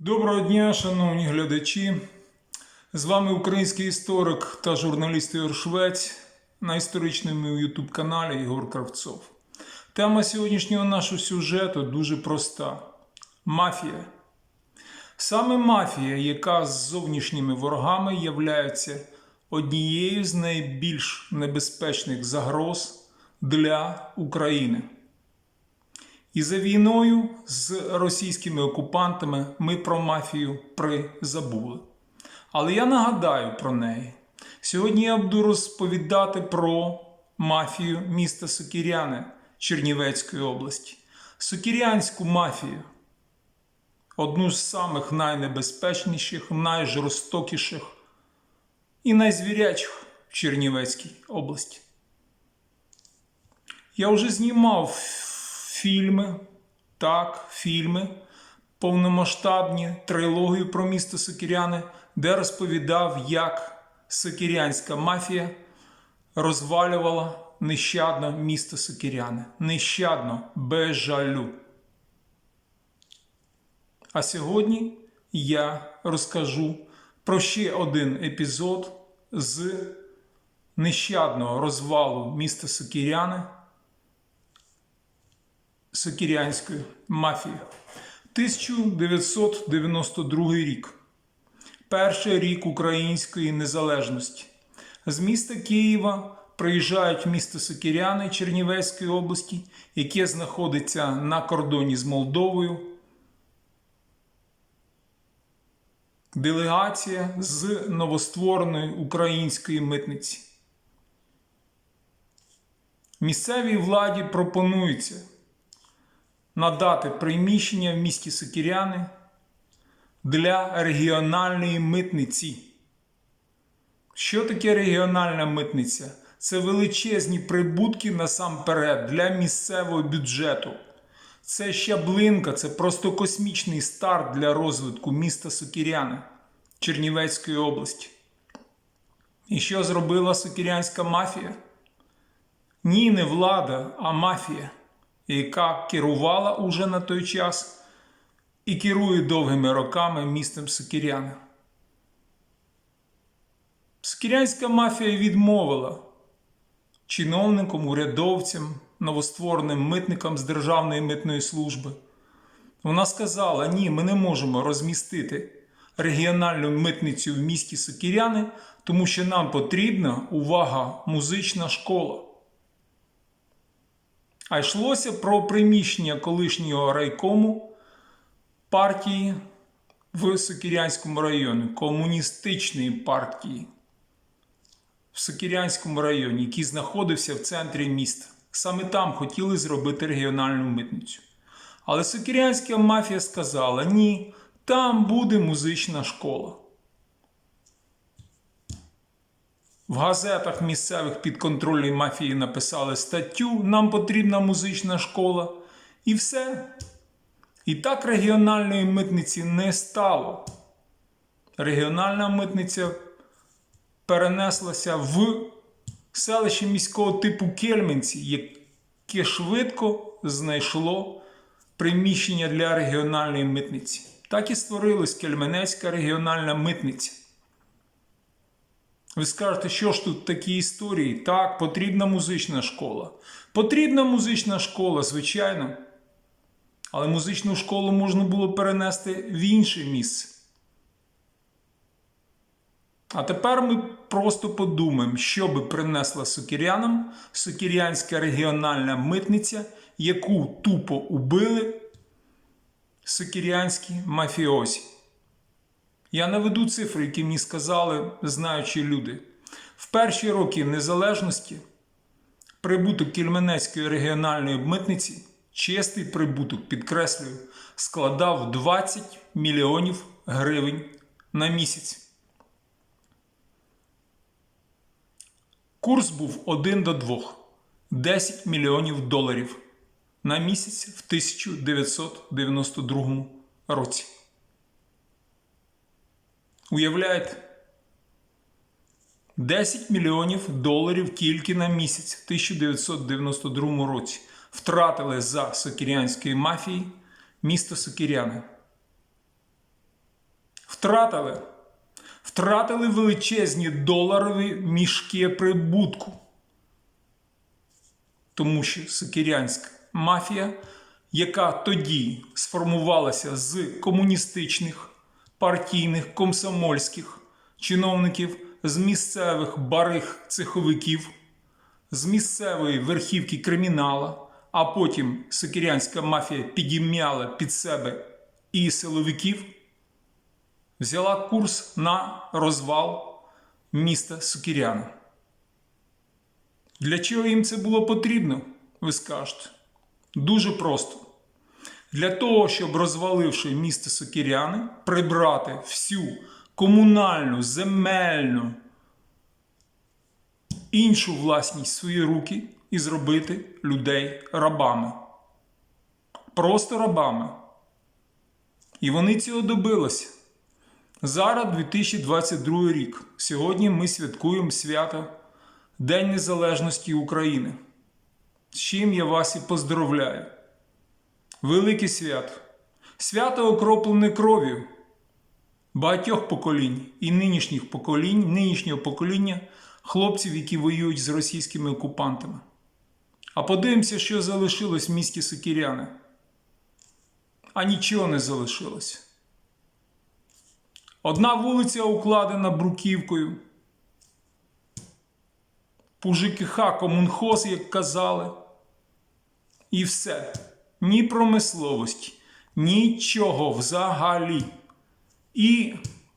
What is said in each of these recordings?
Доброго дня, шановні глядачі. З вами український історик та журналіст Ігор Швець на історичному YouTube каналі Ігор Кравцов. Тема сьогоднішнього нашого сюжету дуже проста: мафія. Саме мафія, яка з зовнішніми ворогами являється однією з найбільш небезпечних загроз для України. І за війною з російськими окупантами ми про мафію призабули. Але я нагадаю про неї. Сьогодні я буду розповідати про мафію міста Сокіряне Чернівецької області. Сокірянську мафію. Одну з самих найнебезпечніших, найжорстокіших і найзвірячих в Чернівецькій області. Я вже знімав фільми, так, фільми, повномасштабні трилогію про місто Сокіряне, де розповідав, як сокірянська мафія розвалювала нещадно місто Сокіряне. Нещадно, без жалю. А сьогодні я розкажу про ще один епізод з нещадного розвалу міста Сокіряне Сокірянської мафії. 1992 рік. Перший рік української незалежності. З міста Києва приїжджають в місто Сокіряни Чернівецької області, яке знаходиться на кордоні з Молдовою. Делегація з новоствореної української митниці. Місцевій владі пропонується надати приміщення в місті Сокіряни для регіональної митниці. Що таке регіональна митниця? Це величезні прибутки насамперед для місцевого бюджету. Це щаблинка, це просто космічний старт для розвитку міста Сокіряни Чернівецької області. І що зробила сокірянська мафія? Ні, не влада, а мафія яка керувала уже на той час і керує довгими роками містом Сокіряна. Сокірянська мафія відмовила чиновникам, урядовцям, новоствореним митникам з Державної митної служби. Вона сказала: ні, ми не можемо розмістити регіональну митницю в місті Сокіряни, тому що нам потрібна увага музична школа. А йшлося про приміщення колишнього райкому партії в Сокірянському районі, комуністичної партії в Сокірянському районі, який знаходився в центрі міста. Саме там хотіли зробити регіональну митницю. Але Сокірянська мафія сказала: ні, там буде музична школа. В газетах місцевих підконтрольної мафії написали статтю Нам потрібна музична школа. І все. І так регіональної митниці не стало. Регіональна митниця перенеслася в селище міського типу Кельменці, яке швидко знайшло приміщення для регіональної митниці. Так і створилась Кельменецька регіональна митниця. Ви скажете, що ж тут такі історії? Так, потрібна музична школа. Потрібна музична школа, звичайно. Але музичну школу можна було перенести в інше місце. А тепер ми просто подумаємо, що би принесла сокірянам сокірянська регіональна митниця, яку тупо убили сокірянські мафіозі. Я наведу цифри, які мені сказали знаючі люди. В перші роки незалежності прибуток Кільменецької регіональної митниці, чистий прибуток, підкреслюю, складав 20 мільйонів гривень на місяць. Курс був 1 до 2 10 мільйонів доларів на місяць в 1992 році. Уявляєте? 10 мільйонів доларів тільки на місяць в 1992 році втратили за сокірянської мафії місто Сокіряне. Втратили. Втратили величезні доларові мішки прибутку. Тому що сокирянська мафія, яка тоді сформувалася з комуністичних, партійних, комсомольських чиновників, з місцевих барих цеховиків, з місцевої верхівки кримінала, а потім сокирянська мафія підім'яла під себе і силовиків, взяла курс на розвал міста Сокиряна. Для чого їм це було потрібно, ви скажете? Дуже просто. Для того, щоб розваливши місто Сокиряни, прибрати всю комунальну, земельну, іншу власність в свої руки і зробити людей рабами. Просто рабами. І вони цього добилися. Зараз 2022 рік. Сьогодні ми святкуємо свято День Незалежності України. З чим я вас і поздравляю. Велике свято. Свято окроплене кров'ю багатьох поколінь і нинішніх поколінь, нинішнього покоління хлопців, які воюють з російськими окупантами. А подивимося, що залишилось в місті Сокіряни. А нічого не залишилось. Одна вулиця укладена бруківкою. Пужикиха, комунхоз, як казали. І все. Ні промисловості, нічого взагалі. І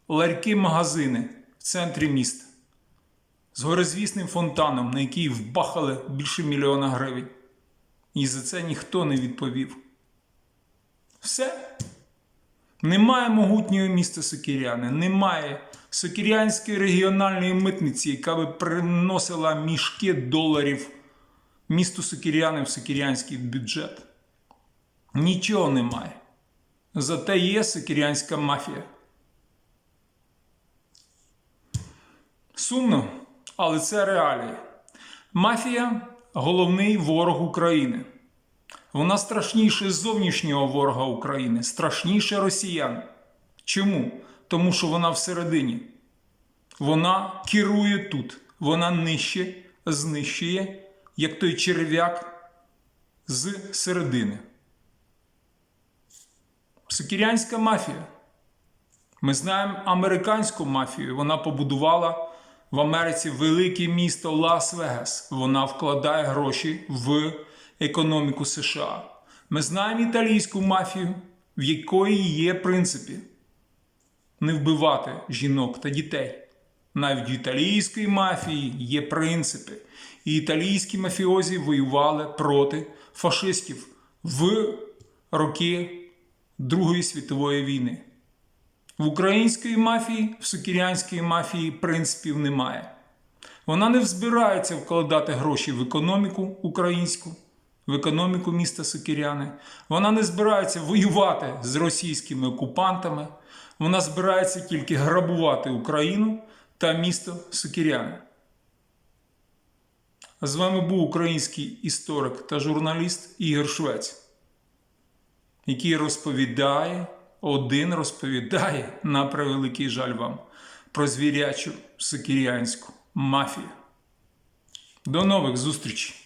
ларьки-магазини в центрі міста з горизвісним фонтаном, на який вбахали більше мільйона гривень. І за це ніхто не відповів. Все. Немає могутнього міста Сокіряни, немає Сокірянської регіональної митниці, яка би приносила мішки доларів місту Сокіряни в Сокірянський бюджет. Нічого немає. Зате є Сокірянська мафія. Сумно, але це реалії. Мафія головний ворог України. Вона страшніше зовнішнього ворога України, страшніше росіян. Чому? Тому що вона всередині. Вона керує тут, вона нижче знищує, як той черв'як з середини. Сокірянська мафія. Ми знаємо американську мафію. Вона побудувала в Америці велике місто Лас-Вегас. Вона вкладає гроші в економіку США. Ми знаємо італійську мафію, в якої є принципи не вбивати жінок та дітей. Навіть в італійської мафії є принципи. І італійські мафіозі воювали проти фашистів в роки Другої світової війни. В української мафії, в сокірянської мафії принципів немає. Вона не збирається вкладати гроші в економіку українську, в економіку міста Сокіряни. Вона не збирається воювати з російськими окупантами. Вона збирається тільки грабувати Україну та місто Сокіряни. З вами був український історик та журналіст Ігор Швець, який розповідає, один розповідає на превеликий жаль вам про звірячу сокірянську мафію. До нових зустрічей!